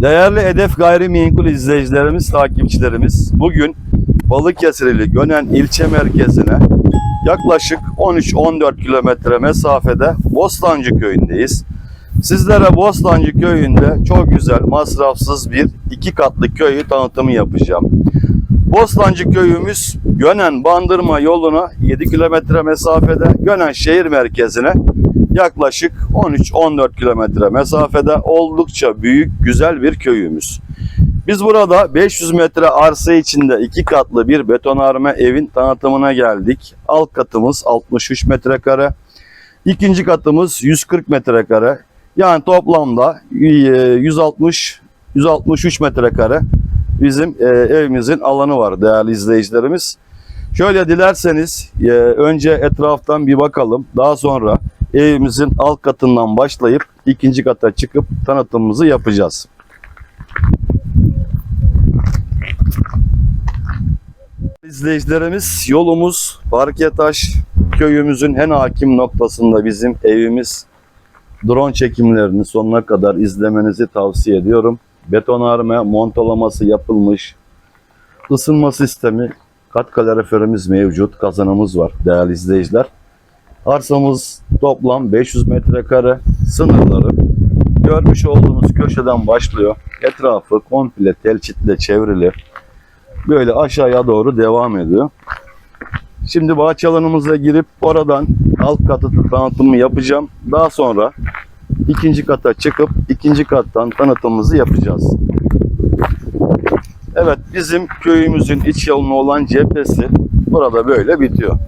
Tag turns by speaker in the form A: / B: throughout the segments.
A: Değerli Hedef Gayrimenkul izleyicilerimiz, takipçilerimiz, bugün Balıkesirli Gönen ilçe merkezine yaklaşık 13-14 kilometre mesafede Bostancı köyündeyiz. Sizlere Bostancı köyünde çok güzel, masrafsız bir iki katlı köyü tanıtımı yapacağım. Bostancı köyümüz Gönen Bandırma yoluna 7 kilometre mesafede, Gönen şehir merkezine yaklaşık 13-14 kilometre mesafede oldukça büyük, güzel bir köyümüz. Biz burada 500 metre arsa içinde iki katlı bir betonarme evin tanıtımına geldik. Alt katımız 63 metrekare, ikinci katımız 140 metrekare. Yani toplamda e, 160 163 metrekare bizim e, evimizin alanı var değerli izleyicilerimiz. Şöyle dilerseniz e, önce etraftan bir bakalım. Daha sonra evimizin alt katından başlayıp ikinci kata çıkıp tanıtımımızı yapacağız. İzleyicilerimiz yolumuz Parketaş köyümüzün en hakim noktasında bizim evimiz. Drone çekimlerini sonuna kadar izlemenizi tavsiye ediyorum. Betonarme montalaması yapılmış. Isınma sistemi, kat kaloriferimiz mevcut, kazanımız var değerli izleyiciler. Arsamız toplam 500 metrekare sınırları. Görmüş olduğunuz köşeden başlıyor. Etrafı komple telçitle çevrili. Böyle aşağıya doğru devam ediyor. Şimdi bahçe alanımıza girip oradan alt katı tanıtımı yapacağım. Daha sonra ikinci kata çıkıp ikinci kattan tanıtımımızı yapacağız. Evet bizim köyümüzün iç yoluna olan cephesi burada böyle bitiyor.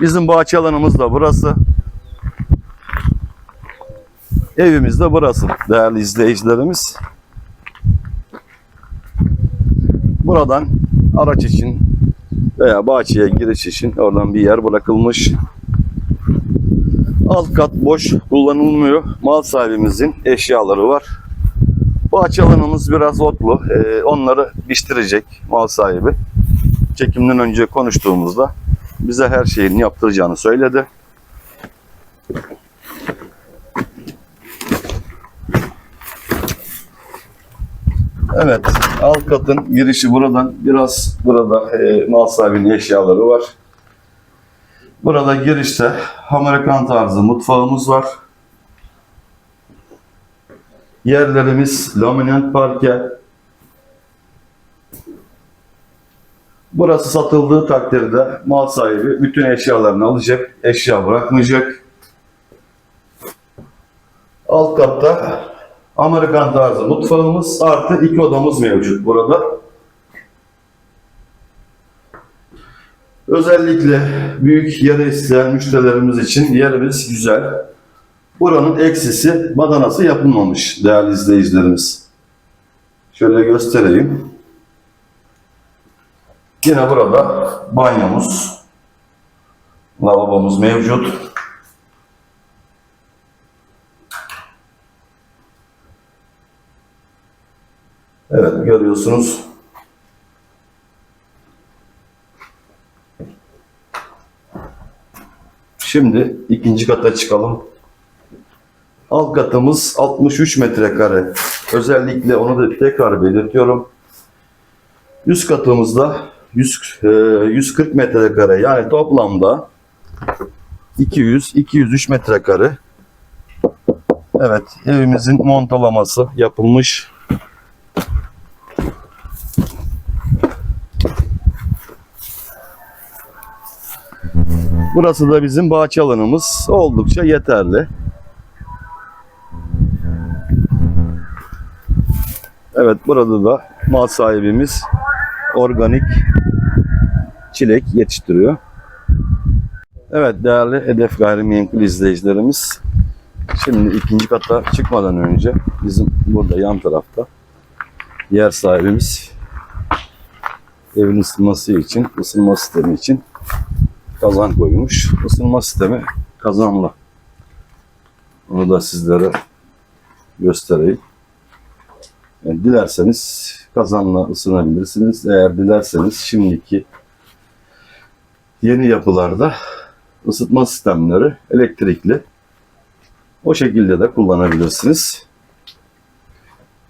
A: Bizim bahçe alanımız da burası. Evimiz de burası değerli izleyicilerimiz. Buradan araç için veya bahçeye giriş için oradan bir yer bırakılmış. Alt kat boş kullanılmıyor. Mal sahibimizin eşyaları var. Bahçe alanımız biraz otlu. Ee, onları biçtirecek mal sahibi. Çekimden önce konuştuğumuzda bize her şeyini yaptıracağını söyledi. Evet, alt katın girişi buradan biraz burada e, mal sahibinin eşyaları var. Burada girişte Amerikan tarzı mutfağımız var. Yerlerimiz laminat parke. Burası satıldığı takdirde mal sahibi bütün eşyalarını alacak, eşya bırakmayacak. Alt katta Amerikan tarzı mutfağımız artı iki odamız mevcut burada. Özellikle büyük yere isteyen müşterilerimiz için yerimiz güzel. Buranın eksisi badanası yapılmamış değerli izleyicilerimiz. Şöyle göstereyim. Yine burada banyomuz, lavabomuz mevcut. Evet görüyorsunuz. Şimdi ikinci kata çıkalım. Alt katımız 63 metrekare. Özellikle onu da tekrar belirtiyorum. Üst katımızda 100, e, 140 metrekare yani toplamda 200 203 metrekare. Evet evimizin montalaması yapılmış. Burası da bizim bahçe alanımız. Oldukça yeterli. Evet burada da mal sahibimiz organik çilek yetiştiriyor. Evet değerli Hedef Gayrimenkul izleyicilerimiz. Şimdi ikinci kata çıkmadan önce bizim burada yan tarafta yer sahibimiz evin ısınması için, ısınma sistemi için kazan koymuş. Isınma sistemi kazanlı. Onu da sizlere göstereyim. Yani dilerseniz kazanla ısınabilirsiniz. Eğer dilerseniz şimdiki yeni yapılarda ısıtma sistemleri elektrikli. O şekilde de kullanabilirsiniz.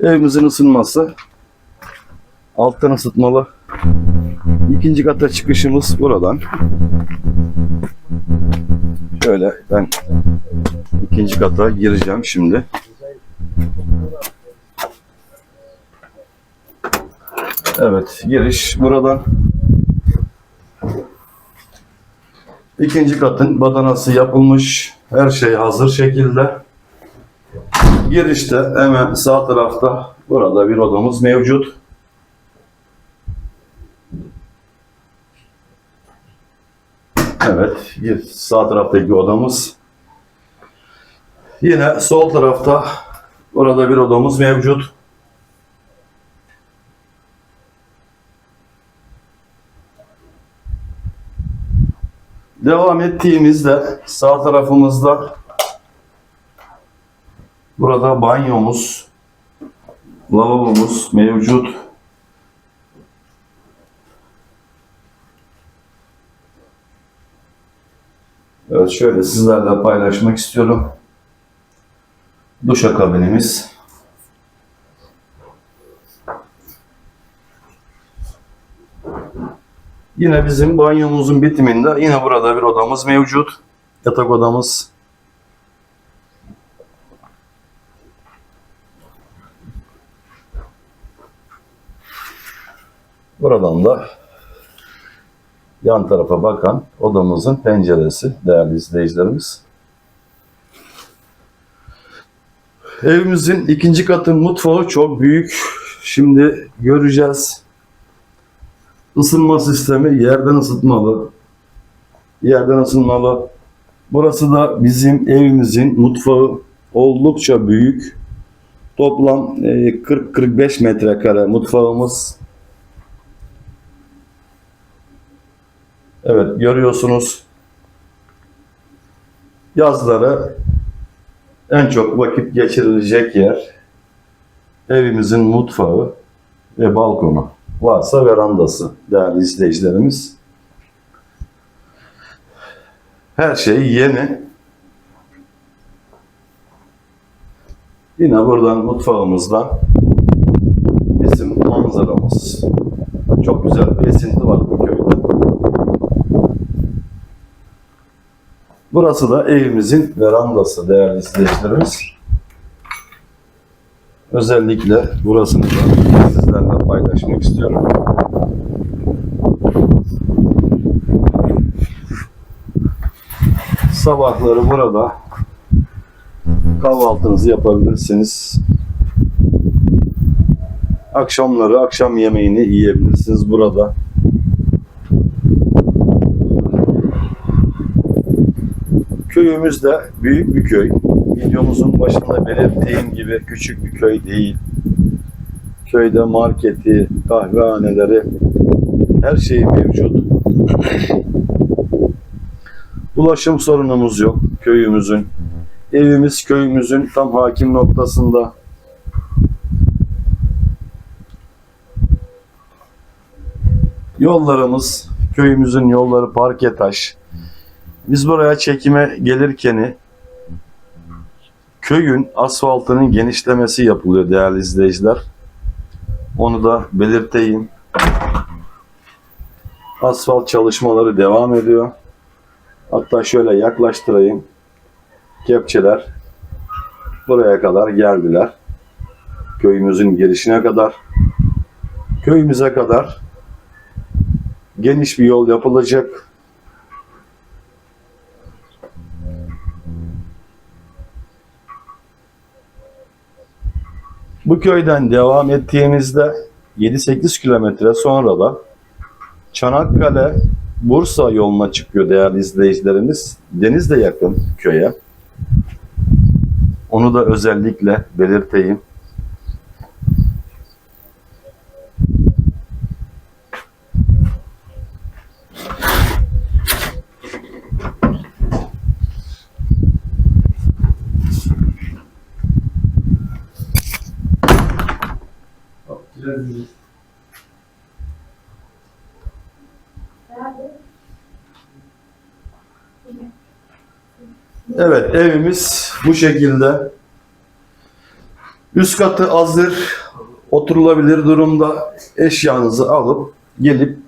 A: Evimizin ısınması alttan ısıtmalı. İkinci kata çıkışımız buradan. Şöyle ben ikinci kata gireceğim şimdi. Evet giriş buradan. İkinci katın badanası yapılmış. Her şey hazır şekilde. Girişte hemen sağ tarafta burada bir odamız mevcut. Evet, bir sağ taraftaki odamız. Yine sol tarafta burada bir odamız mevcut. Devam ettiğimizde sağ tarafımızda burada banyomuz, lavabomuz mevcut. Evet şöyle sizlerle paylaşmak istiyorum. Duşakabinimiz. Yine bizim banyomuzun bitiminde yine burada bir odamız mevcut. Yatak odamız. Buradan da yan tarafa bakan odamızın penceresi değerli izleyicilerimiz. Evimizin ikinci katı mutfağı çok büyük. Şimdi göreceğiz. Isınma sistemi yerden ısıtmalı. Yerden ısınmalı. Burası da bizim evimizin mutfağı oldukça büyük. Toplam e, 40-45 metrekare mutfağımız. Evet görüyorsunuz. Yazları en çok vakit geçirilecek yer evimizin mutfağı ve balkonu. Varsa verandası değerli izleyicilerimiz. Her şey yeni. Yine buradan mutfağımızdan bizim manzaramız. Çok güzel bir esinti var bu köyde. Burası da evimizin verandası değerli izleyicilerimiz. Özellikle burasını da sizlerle paylaşmak istiyorum. Sabahları burada kahvaltınızı yapabilirsiniz. Akşamları akşam yemeğini yiyebilirsiniz burada. Köyümüz de büyük bir köy. Videomuzun başında belirttiğim gibi küçük bir köy değil. Köyde marketi, kahvehaneleri, her şey mevcut. Ulaşım sorunumuz yok köyümüzün. Evimiz köyümüzün tam hakim noktasında. Yollarımız, köyümüzün yolları parke taş. Biz buraya çekime gelirken köyün asfaltının genişlemesi yapılıyor değerli izleyiciler. Onu da belirteyim. Asfalt çalışmaları devam ediyor. Hatta şöyle yaklaştırayım. Kepçeler buraya kadar geldiler. Köyümüzün girişine kadar. Köyümüze kadar geniş bir yol yapılacak. Bu köyden devam ettiğimizde 7-8 kilometre sonra da Çanakkale Bursa yoluna çıkıyor değerli izleyicilerimiz. Deniz de yakın köye. Onu da özellikle belirteyim. Evet evimiz bu şekilde. Üst katı hazır. Oturulabilir durumda. Eşyanızı alıp gelip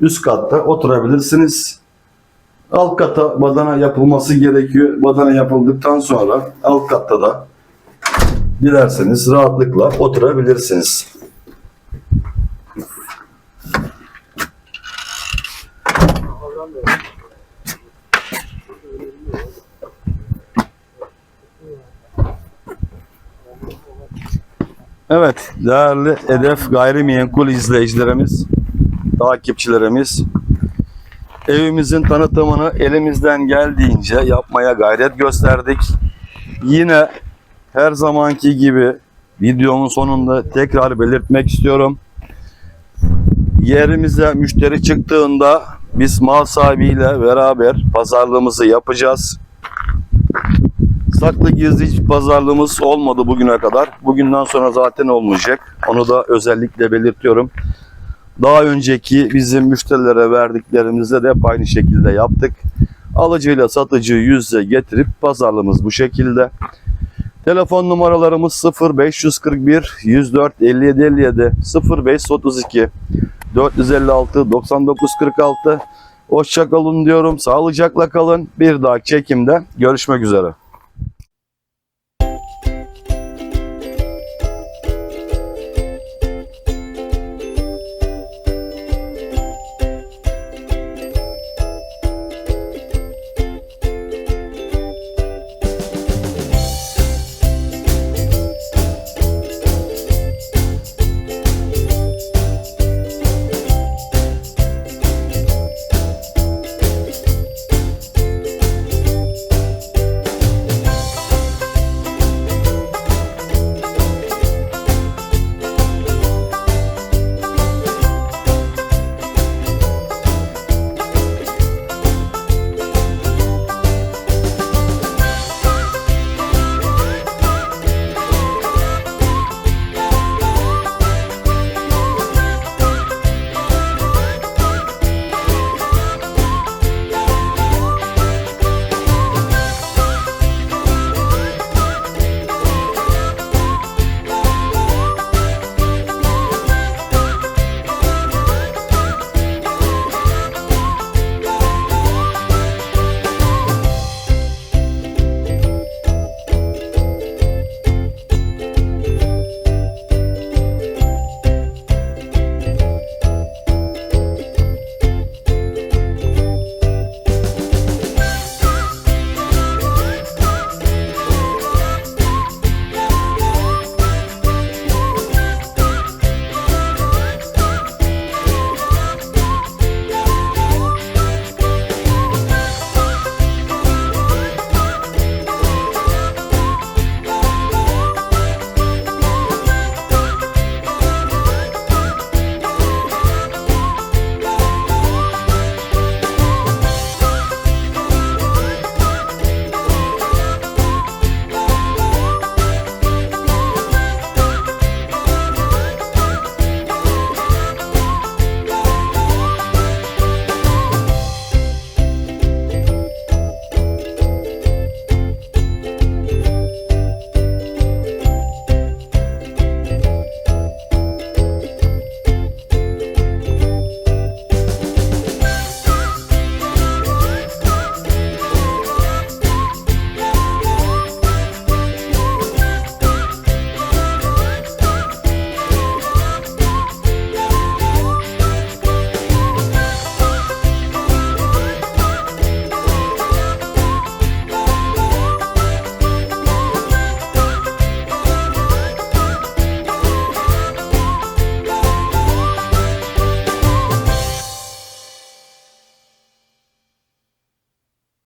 A: üst katta oturabilirsiniz. Alt kata badana yapılması gerekiyor. Badana yapıldıktan sonra alt katta da dilerseniz rahatlıkla oturabilirsiniz. Evet, değerli Hedef Gayrimenkul izleyicilerimiz, takipçilerimiz, evimizin tanıtımını elimizden geldiğince yapmaya gayret gösterdik. Yine her zamanki gibi videomun sonunda tekrar belirtmek istiyorum. Yerimize müşteri çıktığında biz mal sahibiyle beraber pazarlığımızı yapacağız. Saklı gizli hiç pazarlığımız olmadı bugüne kadar. Bugünden sonra zaten olmayacak. Onu da özellikle belirtiyorum. Daha önceki bizim müşterilere verdiklerimizde de hep aynı şekilde yaptık. Alıcıyla satıcıyı yüz yüze getirip pazarlığımız bu şekilde. Telefon numaralarımız 0541 104 57 57 0532 456 99 46 Hoşça kalın diyorum. Sağlıcakla kalın. Bir dahaki çekimde görüşmek üzere.